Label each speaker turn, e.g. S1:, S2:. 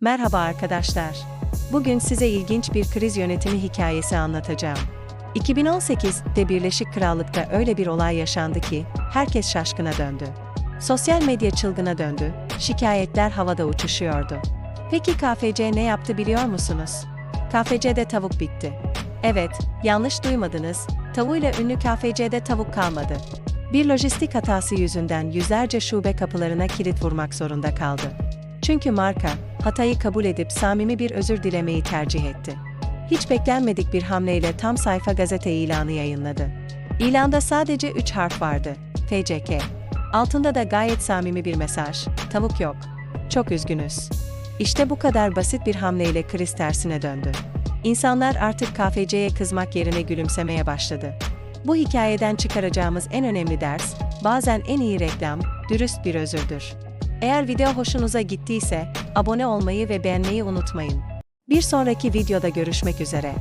S1: Merhaba arkadaşlar. Bugün size ilginç bir kriz yönetimi hikayesi anlatacağım. 2018'de Birleşik Krallık'ta öyle bir olay yaşandı ki herkes şaşkına döndü. Sosyal medya çılgına döndü, şikayetler havada uçuşuyordu. Peki KFC ne yaptı biliyor musunuz? KFC'de tavuk bitti. Evet, yanlış duymadınız, tavuğuyla ünlü KFC'de tavuk kalmadı. Bir lojistik hatası yüzünden yüzlerce şube kapılarına kilit vurmak zorunda kaldı. Çünkü marka, hatayı kabul edip samimi bir özür dilemeyi tercih etti. Hiç beklenmedik bir hamleyle tam sayfa gazete ilanı yayınladı. İlanda sadece 3 harf vardı, FCK. Altında da gayet samimi bir mesaj, tavuk yok. Çok üzgünüz. İşte bu kadar basit bir hamleyle kriz tersine döndü. İnsanlar artık KFC'ye kızmak yerine gülümsemeye başladı. Bu hikayeden çıkaracağımız en önemli ders, bazen en iyi reklam, dürüst bir özürdür. Eğer video hoşunuza gittiyse, abone olmayı ve beğenmeyi unutmayın. Bir sonraki videoda görüşmek üzere.